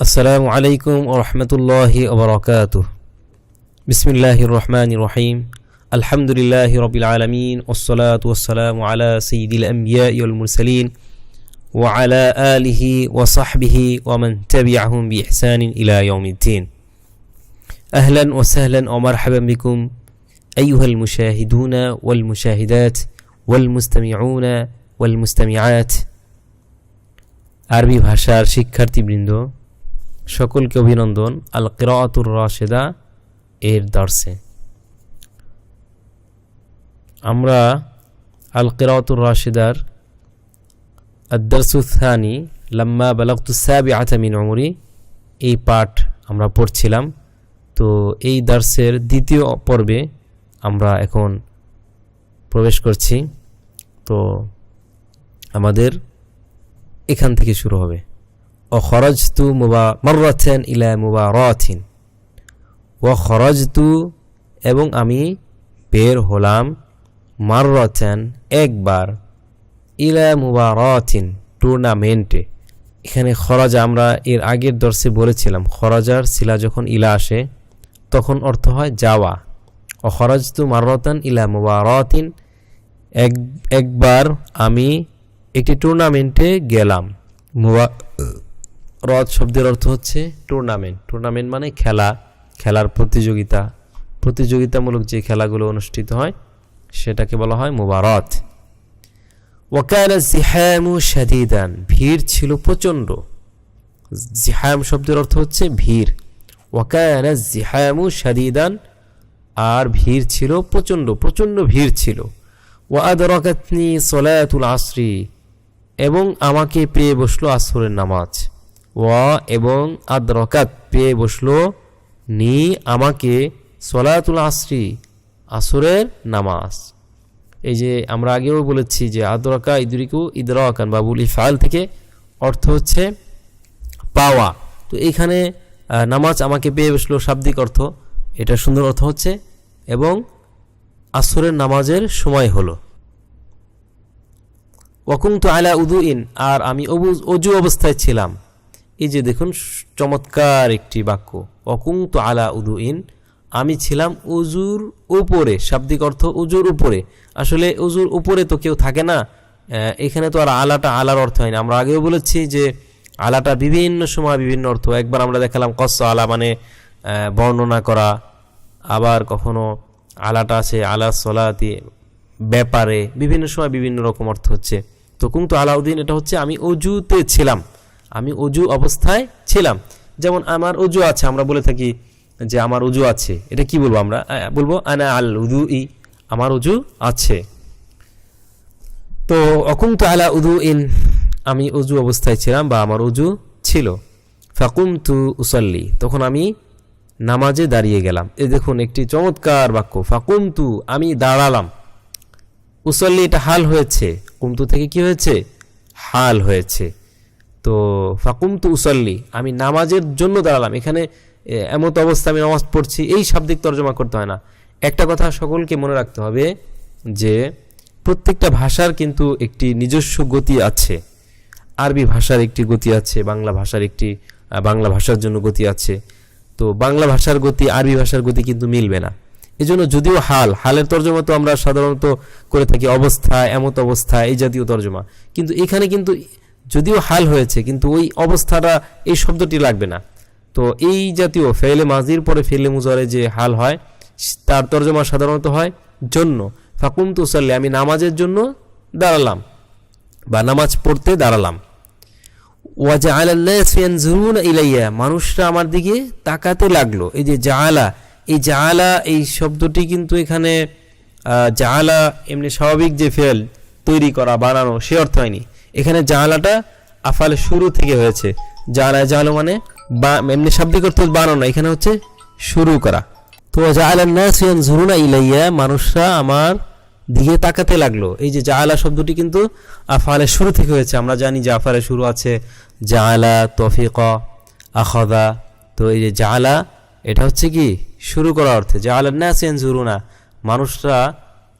السلام عليكم ورحمة الله وبركاته بسم الله الرحمن الرحيم الحمد لله رب العالمين والصلاة والسلام على سيد الأنبياء والمرسلين وعلى آله وصحبه ومن تبعهم بإحسان إلى يوم الدين أهلا وسهلا ومرحبا بكم أيها المشاهدون والمشاهدات والمستمعون والمستمعات আরবি ভাষার শিক্ষার্থীবৃন্দ সকলকে অভিনন্দন। আল কিরাতুর রাশেদা এর দর্শে আমরা আল কিরাতুর রাশেদার আদারসুথানি লাম্মা বালাকতুসাবি আতামিন অমরি এই পাঠ আমরা পড়ছিলাম। তো এই দার্সের দ্বিতীয় পর্বে আমরা এখন প্রবেশ করছি। তো আমাদের এখান থেকে শুরু হবে। ও খরজ তু মুবা মর্রাথেন ইলা মুবা রথিন ও খরজ তু এবং আমি বের হলাম মাররথেন একবার ইলা মুবা রথিন টুর্নামেন্টে। এখানে খরচ আমরা এর আগের দর্শে বলেছিলাম, খরজার শিলা যখন ইলা আসে, তখন অর্থ হয় যাওয়া। ও খরজ তু মাররতান ইলা মুবা রথিন এক একবার আমি একটি টুর্নামেন্টে গেলাম। মুবা রথ শব্দের অর্থ হচ্ছে টুর্নামেন্ট টুর্নামেন্ট মানে খেলা। খেলার প্রতিযোগিতা। প্রতিযোগিতামূলক যে খেলাগুলো অনুষ্ঠিত হয়, সেটাকে বলা হয় মুবারত। ওয়াকানা জিহামু শাদিদান। ভিড় ছিল প্রচণ্ড। জিহায়াম শব্দের অর্থ হচ্ছে ভিড়। ওয়াকানা জিহামু শাদিদান। আর ভিড় ছিল প্রচণ্ড। প্রচণ্ড ভিড় ছিল। ওয়াদ ওয়াদরকাতনি সলায়াতুল আসরি। এবং আমাকে পেয়ে বসল আসরের নামাজ। ওয়া এবং আদরকাত পেয়ে বসল নি আমাকে সলায়াতুল আসরি, আসরের নামাজ। এই যে আমরা আগেও বলেছি যে আদরকা ইদরিকু ইদরাকান বাবুল ইফাল থেকে অর্থ হচ্ছে পাওয়া। তো এইখানে নামাজ আমাকে পেয়ে বসল শাব্দিক অর্থ। এটা সুন্দর অর্থ হচ্ছে এবং আসরের নামাজের সময় হলো। ওয়াকুংতু আলা উদু ইন আর আমি অবু, অজু অবস্থায় ছিলাম। এই যে দেখুন চমৎকার একটি বাক্য। ওয়াকুংতু আলা উদু ইন আমি ছিলাম উজুর উপরে শাব্দিক অর্থ উজুর উপরে। আসলে উজুর উপরে তো কেউ থাকে না এখানে তো আর আলাটা আলার অর্থ হয় না। আমরা আগেও বলেছি যে আলাটা বিভিন্ন সময় বিভিন্ন অর্থ। একবার আমরা দেখালাম কস্স আলা মানে বর্ণনা করা। আবার কখনো আলাটা আছে, আলা সলাতি ব্যাপারে বিভিন্ন সময় বিভিন্ন রকম অর্থ হচ্ছে। তো কুমতু আলাউদ্দিন এটা হচ্ছে, আমি অজুতে ছিলাম আমি অজু অবস্থায় ছিলাম। যেমন আমার অজু আছে, আমরা বলে থাকি যে আমার অজু আছে। এটা কি বলব আমরা? বলব আনা আল উদু ই আমার অজু আছে। তো অকুমতু আলা উদু ইন আমি অজু অবস্থায় ছিলাম বা আমার অজু ছিল। ফাকুম তু উসল্লি, তখন আমি নামাজে দাঁড়িয়ে গেলাম। এই দেখুন, একটি চমৎকার বাক্য। ফাকুম তু আমি দাঁড়ালাম। উসল্লি এটা হাল হয়েছে। কুমতু থেকে কি হয়েছে? হাল হয়েছে। তো ফাকুম তু উসল্লি, আমি নামাজের জন্য দাঁড়ালাম। এখানে এমত অবস্থা আমি নামাজ পড়ছি, এই শাব্দিক তর্জমা করতে হয় না। একটা কথা সকলকে মনে রাখতে হবে যে, প্রত্যেকটা ভাষার কিন্তু একটি নিজস্ব গতি আছে। আরবি ভাষার একটি গতি আছে, বাংলা ভাষার একটি বাংলা ভাষার জন্য গতি আছে। তো বাংলা ভাষার গতি, আরবি ভাষার গতি কিন্তু মিলবে না। এজন্য যদিও হাল, হালের তর্জমা তো আমরা সাধারণত করে থাকি, অবস্থা, এমত অবস্থা, এই জাতীয় তর্জমা। কিন্তু এখানে কিন্তু যদিও হাল হয়েছে, কিন্তু ওই অবস্থাটা, এই শব্দটি লাগবে না। তো এই জাতীয় ফেলে মাজির পরে ফেলে মুজরে যে হাল হয়, তার তর্জমা সাধারণত হয় জন্য। ফাকুম তুসাল্লি আমি নামাজের জন্য দাঁড়ালাম, বা নামাজ পড়তে দাঁড়ালাম। ওয়াজা আলাল্লাহ ইলাইয়া, মানুষরা আমার দিকে তাকাতে লাগল। এই যে জাআলা, এই জাআলা, এই শব্দটি কিন্তু এখানে জাআলা এমনি স্বাভাবিক যে ফেল তৈরি করা, বানানো, সে অর্থ হয়নি। এখানে জাআলাটা আফালে শুরু থেকে হয়েছে। জাআলা জাআলো মানে বা- এমনি শাব্দিক অর্থ বানানো এখানে হচ্ছে শুরু করা। তো জাআলান্নাস ইয়ানজুরুনা ইলাইয়া, মানুষরা আমার দিকে তাকাতে লাগল। এই যে জাআলা শব্দটি কিন্তু আফালে শুরু থেকে হয়েছে, আমরা জানি যে আফালে শুরু আছে জাআলা, তফিক আখদা তো এই যে জাআলা, এটা হচ্ছে কি? শুরু করা অর্থে। জাআলান্নাস ইয়ানজুরুনা, মানুষরা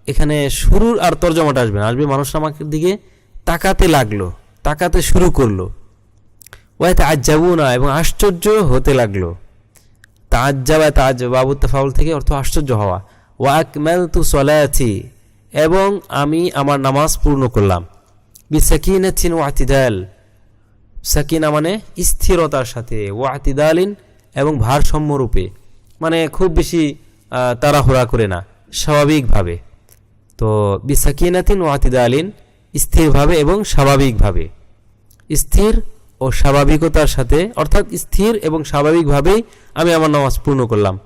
এখানে শুরুর আর তর্জমাটা আসবে না, আসবে মানুষরা আমাকে দিকে তাকাতে লাগল, তাকাতে শুরু করল। ওয়াইতে আজ্জাবুনা এবং আশ্চর্য হতে লাগল। তাজ্জাবা তাজ বাবু তাফাউল থেকে অর্থ আশ্চর্য হওয়া। ওয়াকমেল তু সলাথি এবং আমি আমার নামাজ পূর্ণ করলাম। বিসাকিনাথিন ওয়াতিদাল, সাকিনা মানে স্থিরতার সাথে, ওয়াতিদালিন এবং ভারসাম্য রূপে। মানে খুব বেশি তাড়াহুড়া করে না, স্বাভাবিকভাবে। তো বিসাকিনাতিন ওয়াতিদালিন স্থিরভাবে এবং স্বাভাবিকভাবে। স্থির ও স্বাভাবিকতার সাথে, অর্থাৎ স্থির এবং স্বাভাবিকভাবেই আমি আমার নামাজ পূর্ণ করলাম।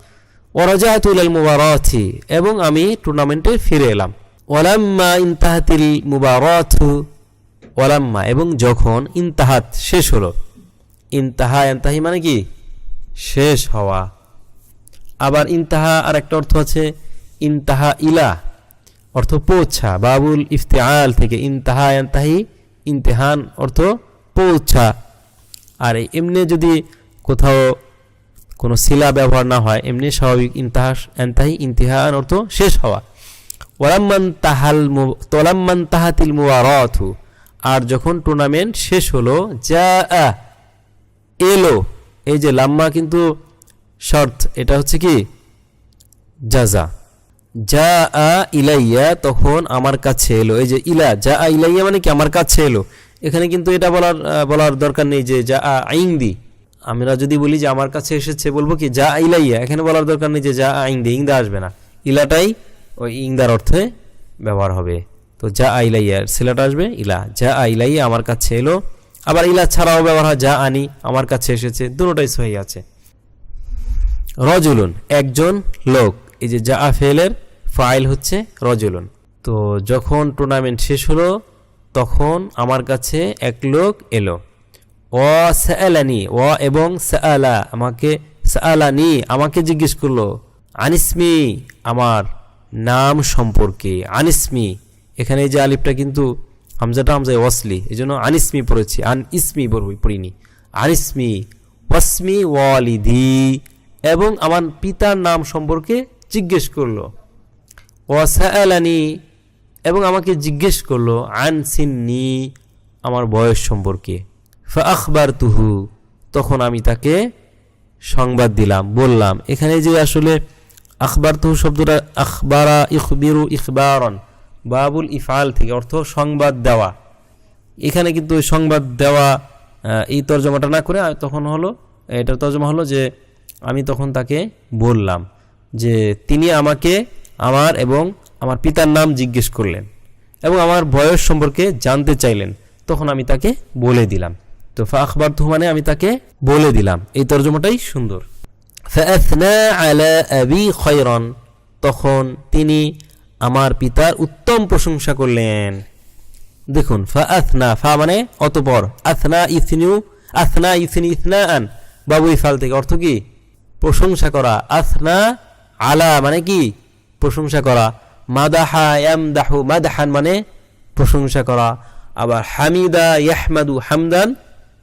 ওরাজাতুল মুবারাথি এবং আমি টুর্নামেন্টে ফিরে এলাম। ওয়ালাম্মা ইনতাহাতিল মুবারাথু ওয়ালাম্মা, এবং যখন ইনতাহাত শেষ হলো। ইনতাহা, ইনতাহি মানে কি? শেষ হওয়া। আবার ইনতাহা আর একটা অর্থ আছে, ইনতাহা ইলা। অর্থ পৌঁছা। বাবুল ইফতেআল থেকে ইনতাহা ইনতাহি ইমতেহান অর্থ পৌঁছা। আর এমনি যদি কোথাও কোনো শিলা ব্যবহার না হয়, এমনি স্বাভাবিক ইনতাহা, এনতাহি ইন্তিহান অর্থ শেষ হওয়া। ওলাম্মান তাহাল তোলাম্মান তাহাতিল মুবারাথু আর যখন টুর্নামেন্ট শেষ হলো যা এলো। এই যে লাম্মা কিন্তু শর্ত, এটা হচ্ছে কি? জাজা যা আ ইলাইয়া তখন আমার কাছে এলো। এই যে ইলা যা আ ইলাইয়া মানে কি? আমার কাছে এলো। এখানে কিন্তু এটা বলার বলার দরকার নেই যে যা আ আইংদি আমরা যদি বলি যে আমার কাছে এসেছে, বলব কি যা ইলাইয়া এখানে বলার দরকার নেই যে যা আইংদি ইংদা আসবে না। ইলাটাই ওই ইংদার অর্থে ব্যবহার হবে। তো যা আ ইলাইয়া সিলাটা আসবে, ইলা যা আ ইলাইয়া আমার কাছে এলো। আবার ইলা ছাড়াও ব্যবহার হয় যা আনি আমার কাছে এসেছে। দুটোটাই সহি আছে। রজুলুন, একজন লোক। এই যে যা আ ফেলের ফাইল হচ্ছে রজুলুন। তো যখন টুর্নামেন্ট শেষ হলো, তখন আমার কাছে এক লোক এলো। ও সালানি ও এবং সালা আমাকে সালানি আমাকে জিজ্ঞেস করল, আনিসমি, আমার নাম সম্পর্কে, আনিসমি। এখানে যে আলিফটা কিন্তু হামজাটা হামজায় ওয়াসলি এই জন্য আনিসমি পড়েছি, আন ইসমি পড়িনি। আনিসমি, ওয়াসমি ওয়ালিদি, এবং আমার পিতার নাম সম্পর্কে জিজ্ঞেস করল। ওয়াসালানি এবং আমাকে জিজ্ঞেস করল, আন সিন্নি আমার বয়স সম্পর্কে। ফা আখবার তুহু তখন আমি তাকে সংবাদ দিলাম, বললাম, এখানে যে আসলে আখবার তুহু শব্দটা, আখবারা ইখবিরু ইখবারন, বাবুল ইফাল থেকে, অর্থ সংবাদ দেওয়া। এখানে কিন্তু ওই সংবাদ দেওয়া এই তর্জমাটা না করে তখন হলো এটার তর্জমা হলো যে, আমি তখন তাকে বললাম যে, তিনি আমাকে আমার এবং আমার পিতার নাম জিজ্ঞেস করলেন এবং আমার বয়স সম্পর্কে জানতে চাইলেন। তখন আমি তাকে বলে দিলাম। তো ফা আখবর মানে আমি তাকে বলে দিলাম। এই তর্জমাটাই সুন্দর। তখন তিনি আমার পিতার উত্তম প্রশংসা করলেন। দেখুন, ফা আথনা ফা মানে অতপর। আথনা ইসনিউ আথনা ইসনি ইসনা আন বাবু ইফাল থেকে অর্থ কি? প্রশংসা করা। আথনা আলা মানে কি? প্রশংসা করা। মাদাহা ইয়াম দাহু মাদাহান মানে প্রশংসা করা। আবার হামিদা ইয়াহমাদু হামদান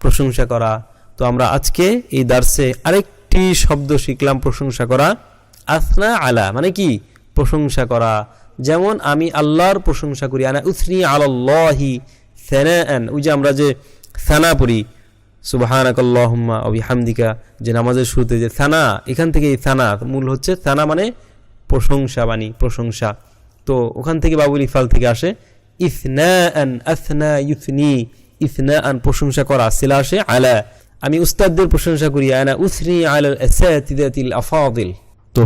প্রশংসা করা। তো আমরা আজকে এই দার্সে আরেকটি শব্দ শিখলাম প্রশংসা করা। আসনা আলা মানে কি? প্রশংসা করা। যেমন আমি আল্লাহর প্রশংসা করি, আনা উসনি আলাল্লাহি সানাআন। ওই যে আমরা যে সানা পড়ি, সুবহানাকাল্লাহুম্মা অবি হামদিকা যে নামাজের শুরুতে যে সানা, এখান থেকে এই সানা, মূল হচ্ছে সানা মানে প্রশংসা বাণী প্রশংসা। তো ওখান থেকে বাবুল ইফাল থেকে আসে ইসনা আসনা প্রশংসা করা সিলা আসে, আলা আমি উস্তাদদের প্রশংসা করি উসনি আফাদিল তো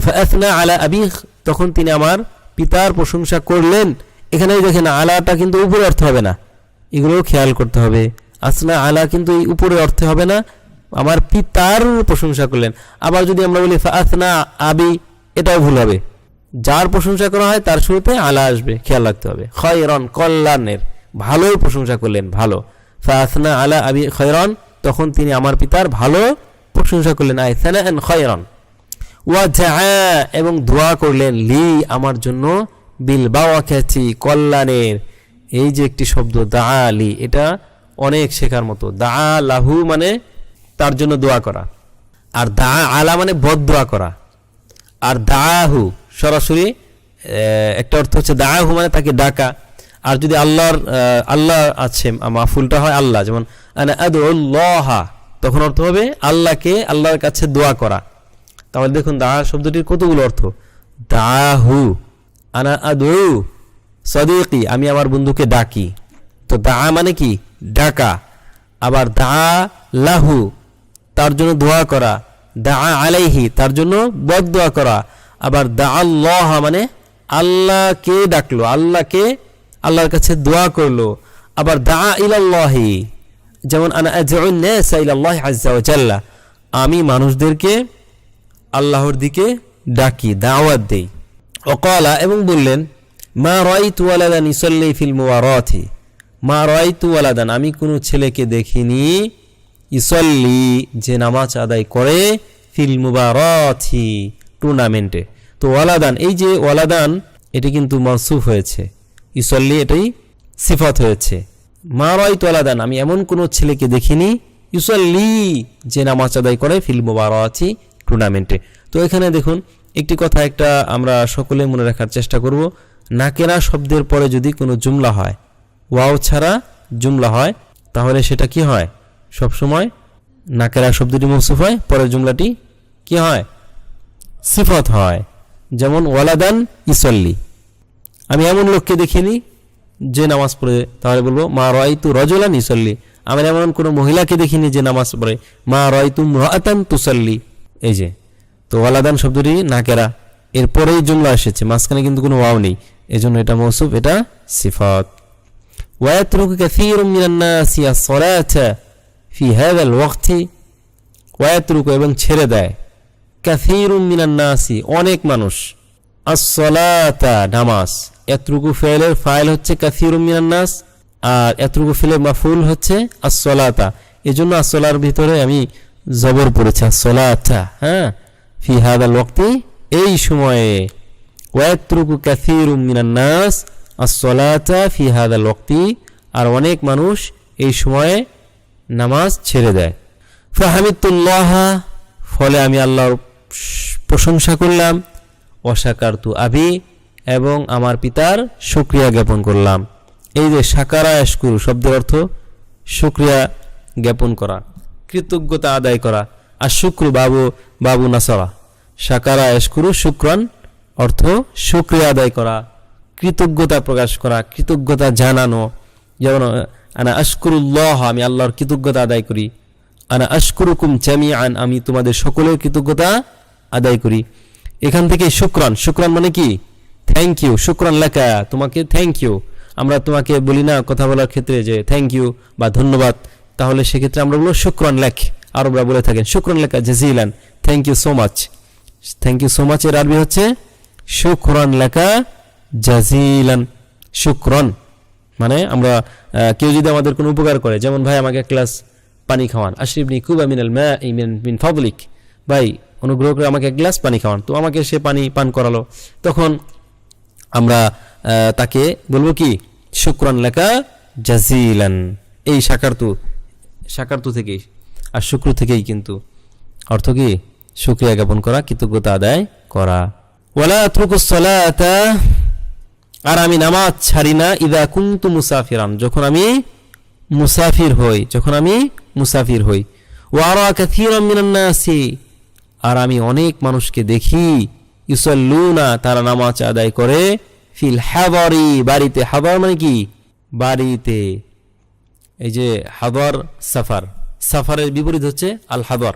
আলা আবি তখন তিনি আমার পিতার প্রশংসা করলেন। এখানেই দেখেন, আলাটা কিন্তু উপরে অর্থ হবে না এগুলোও খেয়াল করতে হবে। আসনা আলা কিন্তু এই উপরে অর্থে হবে না, আমার পিতার প্রশংসা করলেন। আবার যদি আমরা বলি আসনা আবি এটাও ভুল হবে। যার প্রশংসা করা হয় তার শুরুতে আলা আসবে, খেয়াল রাখতে হবে। খয়রন, কল্যাণের, ভালোই প্রশংসা করলেন, ভালো। ফাসনা আলা আবি খয়রন, তখন তিনি আমার পিতার ভালো প্রশংসা করলেন। আইসানা এন খয়রন। ওয়া এবং দোয়া করলেন, লি আমার জন্য বিল বাওয়া খ্যাচি কল্যাণের। এই যে একটি শব্দ, দা আলি এটা অনেক শেখার মতো। দা লাহু মানে তার জন্য দোয়া করা। আর দা আলা মানে বদ দোয়া করা। আর দাহু সরাসরি একটা অর্থ হচ্ছে দাহু মানে তাকে ডাকা। আর যদি আল্লাহর আল্লাহ আছে মাফুলটা হয় আল্লাহ, যেমন আদুল্লাহা তখন অর্থ হবে আল্লাহকে, আল্লাহর কাছে দোয়া করা। তাহলে দেখুন দা শব্দটির কতগুলো অর্থ? দাহু আনা আদু সদিকি, আমি আমার বন্ধুকে ডাকি। তো দা মানে কি? ডাকা। আবার দা লাহু, তার জন্য দোয়া করা। দা আলাইহি, তার জন্য বদ দোয়া করা। আবার দা আল্লাহ মানে আল্লাহকে ডাকলো, আল্লাহকে আল্লাহর কাছে দোয়া করল। আবার দা ইলাল্লাহি, যেমন আমি মানুষদেরকে আল্লাহর দিকে ডাকি, দাওয়াত দেই। অকালা এবং বললেন, মা রাইতু ওয়ালাদান ইসাল্লি ফিল মুওয়ারাতি মা রাইতু ওয়ালাদান আমি কোনো ছেলেকে দেখিনি ইসল্লি যে নামাজ আদায় করে, ফিল মুবারাতি টুর্নামেন্টে তো ওয়ালাদান, এই যে ওয়ালাদান, এটি কিন্তু মনসুফ হয়েছে। ইসল্লি এটাই সিফত হয়েছে। মা রাইতু ওয়ালাদান, আমি এমন কোনো ছেলেকে দেখিনি। ইউসল্লি যে নামাজ আদায় করে ফিল মুবারাতি টুর্নামেন্টে তো এখানে দেখুন, একটি কথা একটা আমরা সকলে মনে রাখার চেষ্টা করব। নাকেরা শব্দের পরে যদি কোনো জুমলা হয়, ওয়াও ছাড়া জুমলা হয়, তাহলে সেটা কি হয়? সবসময় নাকেরা শব্দটি মৌসুফ হয়, পরের জুমলাটি কি হয়? সিফত হয় যেমন ওয়ালাদান ইসল্লি আমি এমন লোককে দেখিনি যে নামাজ পড়ে তাহলে বলবো মা রয়তু রজলান ইসল্লি আমি এমন কোনো মহিলাকে দেখিনি যে নামাজ পড়ে মা রয়তু রাতান তুসল্লি এই যে তো ওয়ালাদান শব্দটি নাকেরা এরপরেই জুমলা এসেছে মাঝখানে কিন্তু কোনো ওয়াও নেই এজন্য এটা মৌসুফ এটা সিফাত ويترك كثير من الناس الصلاة في هذا الوقت ويترك এবং ছেড়ে দেয় কাসির মিনান নাসি, অনেক মানুষ। আসলাতা নামাজ। এতরুকু ফেলের ফাইল হচ্ছে কাসির মিনান নাস, আর এতরুকু ফেলের মাফুল হচ্ছে আসলাতা এই জন্য আসলার ভিতরে আমি জবর পড়েছি আসলাতা হ্যাঁ? ফি হাদাল ওয়াক্তি, এই সময়ে। ওয়াতরুকু কাসির মিনান নাস আসলাতা ফি হাদাল ওয়াক্তি, আর অনেক মানুষ এই সময়ে নামাজ ছেড়ে দেয়। ফাহামিদুল্লাহ ফলে আমি আল্লাহর প্রশংসা করলাম, অসাকার তু আবি, এবং আমার পিতার সুক্রিয়া জ্ঞাপন করলাম। এই যে সাকারা এশকুরু শব্দের অর্থ সুক্রিয়া জ্ঞাপন করা, কৃতজ্ঞতা আদায় করা, আর শুক্র বাবু বাবু নাসরা। সাকারা এশকুরু শুক্রান অর্থ সুক্রিয়া আদায় করা, কৃতজ্ঞতা প্রকাশ করা, কৃতজ্ঞতা জানানো। যেমন, আনা আশকুরুল্লাহ, আমি আল্লাহর কৃতজ্ঞতা আদায় করি। আনা আশকুরুকুম জামিআন, আমি তোমাদের সকলের কৃতজ্ঞতা আদায় করি। এখান থেকে শুক্রান শুক্রান মানে কি? থ্যাংক ইউ শুক্রান লেখা তোমাকে থ্যাংক ইউ আমরা তোমাকে বলি না কথা বলার ক্ষেত্রে যে থ্যাংক ইউ বা ধন্যবাদ। তাহলে সেক্ষেত্রে আমরা বলব শুক্রান লেখ আরবরা বলে থাকেন, শুক্রান লেখা জাজিলান thank you so much thank you so much এর আরবি হচ্ছে, শুক্রান লেখা জাজিলান। শুক্রন মানে আমরা কেউ যদি আমাদের কোনো উপকার করে, যেমন ভাই আমাকে এক গ্লাস পানি খাওয়ান। আশরিবনি কুবা মিনাল মা মিন ফদলিক। ভাই অনুগ্রহ করে আমাকে এক গ্লাস পানি খাওয়ান। তো আমাকে সে পানি পান করালো। তখন আমরা তাকে বলব কি, শুক্রান লেখা জাজিলান। এই সাকারতু সাকারতু থেকেই। আর শুক্র থেকেই কিন্তু। অর্থ কি? শুক্রিয়া জ্ঞাপন করা, কৃতজ্ঞতা আদায় করা। ওয়ালা আত্রুকুস সালাতা, আর আমি নামাজ ছাড়ি না, ইদা কুন্তু মুসাফিরান। যখন আমি মুসাফির হই, যখন আমি মুসাফির হই। ওয়ারা কাথিরাম মিনান নাসি আর আমি অনেক মানুষকে দেখি ইউসাল্লুনা, তারা নামাজ আদায় করে ফিল হাবরি বাড়িতে হাবর মানে কি? বাড়িতে। এই যে হাদর, সাফার। সাফারের বিপরীত হচ্ছে আল হাদর।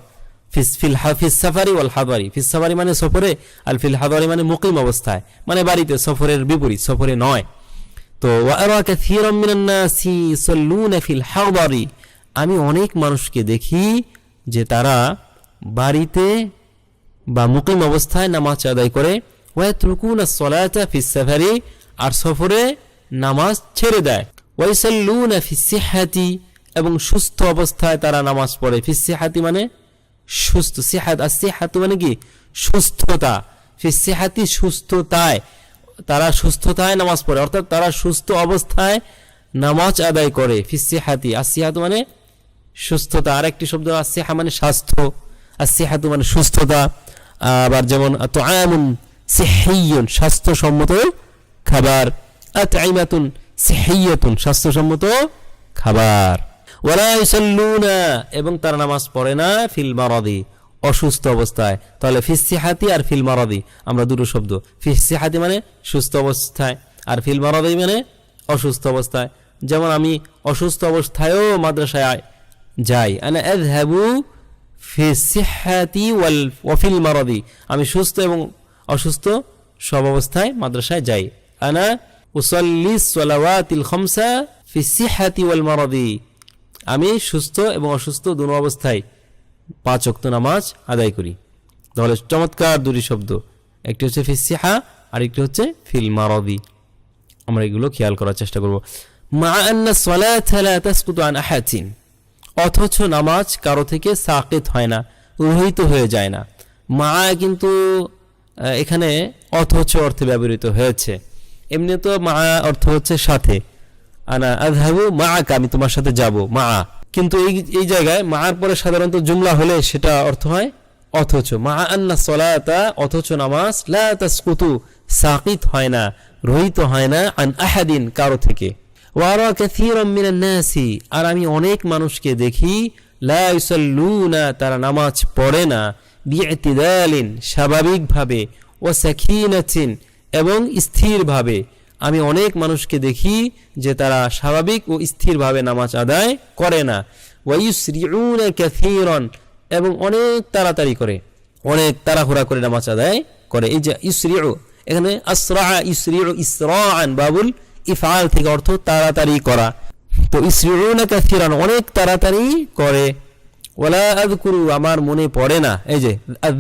ফিস, ফিল হাফিস সাফারি ওয়াল হাদারি। ফিস সাফারি মানে সফরে, আল ফিল হাদারি মানে মুকিম অবস্থায়। মানে বাড়িতে, সফরের বিপরীত, সফরে নয়। তো ফিল হাদারি। আমি অনেক মানুষকে দেখি যে তারা বাড়িতে বা মুকিম অবস্থায় নামাজ আদায় করে ওয়াতরুকুনা সলাতা ফিস সাফারি, আর সফরে নামাজ ছেড়ে দেয়। ওয়াইসাল্লুনা ফিস সিহাতি, এবং সুস্থ অবস্থায় তারা নামাজ পড়ে। ফিস সিহাতি মানে সুস্থ, সিহাত, আর সিহাতু মানে কি? সুস্থতা। ফিস সিহাতি সুস্থতায়, তারা সুস্থতায় নামাজ পড়ে। অর্থাৎ তারা সুস্থ অবস্থায় নামাজ আদায় করে। ফিস সিহাতি, আর সিহাতু মানে সুস্থতা। আর একটি শব্দ আসিহা মানে স্বাস্থ্য। আসিহাতু মানে সুস্থতা। আবার যেমন তো আয়ামুন সিহিয়ুন স্বাস্থ্যসম্মত খাবার। আতাইমাতুন সিহিয়াতুন স্বাস্থ্যসম্মত খাবার। ইউসাল্লুনা এবং তারা নামাজ পড়ে না, ফিল মারাদি, অসুস্থ অবস্থায়। তাহলে ফিসিহাতি আর ফিল মারাদি, আমরা দুটো শব্দ। ফিসিহাতি মানে সুস্থ অবস্থায়, আর ফিল মারাদি মানে অসুস্থ অবস্থায়। যেমন আমি অসুস্থ অবস্থায়ও মাদ্রাসায় যাই। আনা আযহাবু ফি সিহাতি ওয়াল ওয়াফিল মারাদি। আমি সুস্থ এবং অসুস্থ সব অবস্থায় মাদ্রাসায় যাই। আনা উসাল্লি সালাওয়াতিল খামসা ফি সিহাতি ওয়াল মারাদি। আমি সুস্থ এবং অসুস্থ দুনো অবস্থায় পাঁচ অক্ত নামাজ আদায় করি। তাহলে চমৎকার দুটি শব্দ। একটি হচ্ছে ফিসিহা আর একটি হচ্ছে ফিল মারদি। আমরা এগুলো খেয়াল করার চেষ্টা করব। মা আন্না সালাতা লা তাসকুতু আন আহাদিন। অথচ নামাজ কারও থেকে সাকিত হয় না, রহিত হয়ে যায় না। মা কিন্তু এখানে অথচ অর্থে ব্যবহৃত হয়েছে। এমনি তো মা অর্থ হচ্ছে সাথে। আনা আযহাবু মাআকা, আমি তোমার সাথে যাব, মা। কিন্তু এই এই জায়গায় মার পরে সাধারণত জুমলা হলে সেটা অর্থ হয় অথচ। মা আন্না সলাতা, অথচ নামাজ লা তাসকুতু, সাকিত হয় না, রহিত হয় না আন আহাদিন কারও থেকে। ওয়ারা কাসীরাম মিনান নাসি। আর আমি অনেক মানুষকে দেখি, লা তারা নামাজ পড়ে না। বিইতিদালিন, স্বাভাবিকভাবে, ও সাকিনাতিন এবং স্থিরভাবে। আমি অনেক মানুষকে দেখি যে তারা স্বাভাবিক ও স্থিরভাবে নামাজ আদায় করে না। ওয়াইসরিউনা কাসীরান, এবং অনেক তাড়াতাড়ি করে, অনেক তাড়াহুড়া করে নামাজ আদায় করে। এই যে ইসরিউ এখানে আসরা ইসরিউ ইসরাআন, বাবুল ইফআল থেকে অর্থ তাড়াতাড়ি করা। তো ইসরিউনা কাসীরান অনেক তাড়াতাড়ি করে। ওলা আযকুরু, আমার মনে পড়ে না। এই যে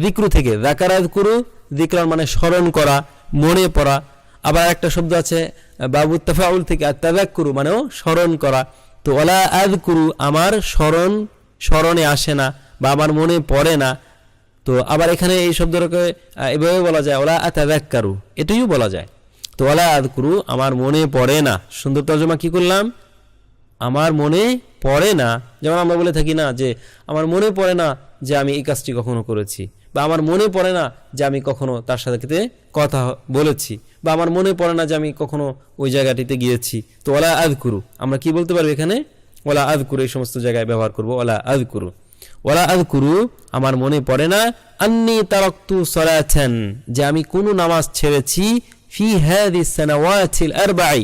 যিকরু থেকে, যাকার আযকুরু যিকরান মানে স্মরণ করা, মনে পড়া। আবার একটা শব্দ আছে বাবু তাফাউল থেকে তাযাক্কুরু মানেও স্মরণ করা। তো ওলা আযকুরু, আমার স্মরণ, স্মরণে আসে না, বা আমার মনে পড়ে না। তো আবার এখানে এই শব্দটাকে এভাবে বলা যায় ওলা আতাদাক্কারু এটাইও বলা যায়। তো ওলা আযকুরু আমার মনে পড়ে না। সুন্দর তর্জমা কি করলাম? আমার মনে পড়ে না। যেমন আমরা বলে থাকি না যে, আমার মনে পড়ে না যে আমি এই কাজটি কখনো করেছি। বা আমার মনে পড়ে না যে আমি কখনো তার সাথে কথা বলেছি। বা আমার মনে পড়ে না যে আমি কখনো ওই জায়গাটিতে গিয়েছি। তো ওলা আদ করু আমরা কি বলতে পারব এখানে? ওলা আদ করু এই সমস্ত জায়গায় ব্যবহার করব। ওলা আদ করু ওলা আদ করু আমার মনে পড়ে না, আন্নি তারক্তু সলাছেন যে আমি কোনো নামাজ ছেড়েছি ফি হাদি সানাওয়াতিল আরবাই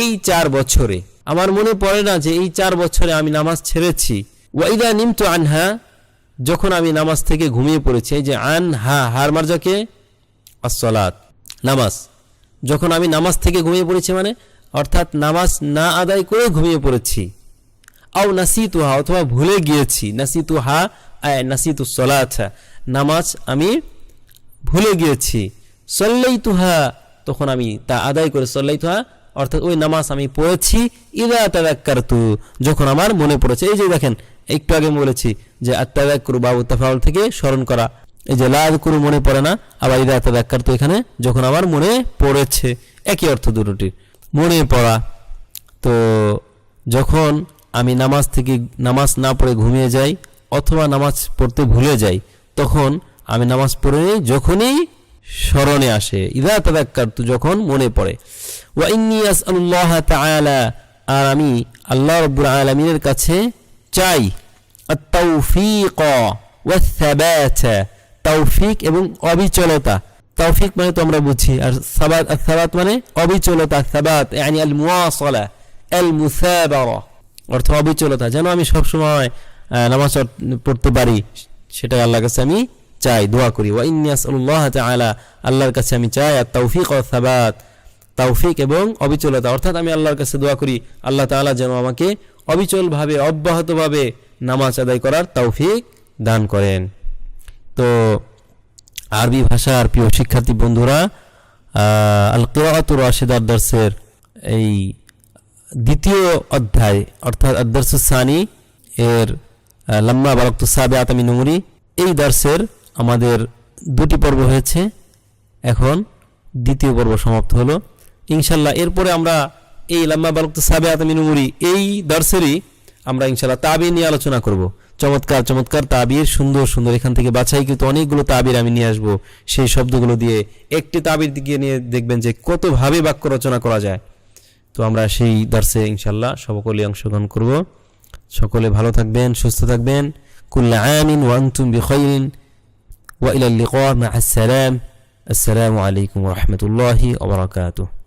এই চার বছরে। আমার মনে পড়ে না যে এই চার বছরে আমি নামাজ ছেড়েছি। ওয়াইদা নিমতু আনহা, যখন আমি নামাজ থেকে ঘুমিয়ে পড়েছি যে আন হা হার মার্জাকে আসলাত নামাজ। যখন আমি নামাজ থেকে ঘুমিয়ে পড়েছি মানে অর্থাৎ নামাজ না আদায় করে ঘুমিয়ে পড়েছি। আও নাসিতুহা, অথবা ভুলে গিয়েছি। নাসিতুহা, আয় নাসিতু সলাত নামাজ আমি ভুলে গিয়েছি। সল্লাই তুহা তখন আমি তা আদায় করে সল্লাই তুহা অর্থাৎ ওই নামাজ আমি পড়েছি, ইদা তাদাক্কার তু যখন আমার মনে পড়েছে, এই যে দেখেন, একটু আগে বলেছি যে আত্মাদাক্করু বাবু তাফাউল থেকে স্মরণ করা, এই যে লাদ করু মনে পড়ে না, আবার ইদা তাদাক্কার তু এখানে, যখন আমার মনে পড়েছে, একই অর্থ দুটোটির, মনে পড়া, তো যখন আমি নামাজ থেকে নামাজ না পড়ে ঘুমিয়ে যাই, অথবা নামাজ পড়তে ভুলে যাই, তখন আমি নামাজ পড়ে নিই যখনই স্মরণে আসে। ইদা তাদাক্কার তু যখন মনে পড়ে, ওয়া ইন্নি আসআলুল্লাহ তাআলা আর আমি আল্লাহ রাব্বুল আলামিনের কাছে চাই, আত-তাওফীক ওয়া সাবাত তৌফিক এবং অবিচলতা। তৌফিক মানে তো আমরা বুঝি, আর সাবাত সাবাত মানে অবিচলতা, সাবাত মুওয়াসালা আল মুসাবারা অর্থ অবিচলতা। যেন আমি সব সময় নামাজ পড়তে পারি, সেটাই আল্লাহর কাছে আমি চাই দোয়া করি। ওয়া ইন্নী আসআলুল্লাহ তাআলা আল্লাহর কাছে আমি চাই আর তৌফিক ও সাবাত। তৌফিক এবং অবিচলতা। অর্থাৎ আমি আল্লাহর কাছে দোয়া করি আল্লাহ তাআলা যেন আমাকে অবিচলভাবে অব্যাহতভাবে নামাজ আদায় করার তৌফিক দান করেন। তো আরবি ভাষার প্রিয় শিক্ষার্থী বন্ধুরা আল কিরাতুর রাশিদার দর্শের এই দ্বিতীয় অধ্যায় অর্থাৎ আদর্সানি এর আহ, লাম্মা বারক্তু সাবে আতামি নুমরি এই দর্শের আমাদের দুটি পর্ব হয়েছে। এখন দ্বিতীয় পর্ব সমাপ্ত হলো। ইনশাল্লাহ এরপরে আমরা এই লাম্মা বালক্ত সাবে আতামি নুমরি এই দর্শেরই আমরা ইনশাল্লাহ তাবির নিয়ে আলোচনা করব। চমৎকার চমৎকার তাবির, সুন্দর সুন্দর। এখান থেকে বাছাই কিন্তু অনেকগুলো তাবির আমি নিয়ে আসব। সেই শব্দগুলো দিয়ে একটি তাবির দিকে নিয়ে দেখবেন যে কতভাবে বাক্য রচনা করা যায়। তো আমরা সেই দর্শে ইনশাল্লাহ সকলেই অংশগ্রহণ করব। সকলে ভালো থাকবেন, সুস্থ থাকবেন। কুল্লা আমিন ওয়ান্তুম বিখৈরিন وإلى اللقاء مع السلام. السلام عليكم ورحمة الله وبركاته.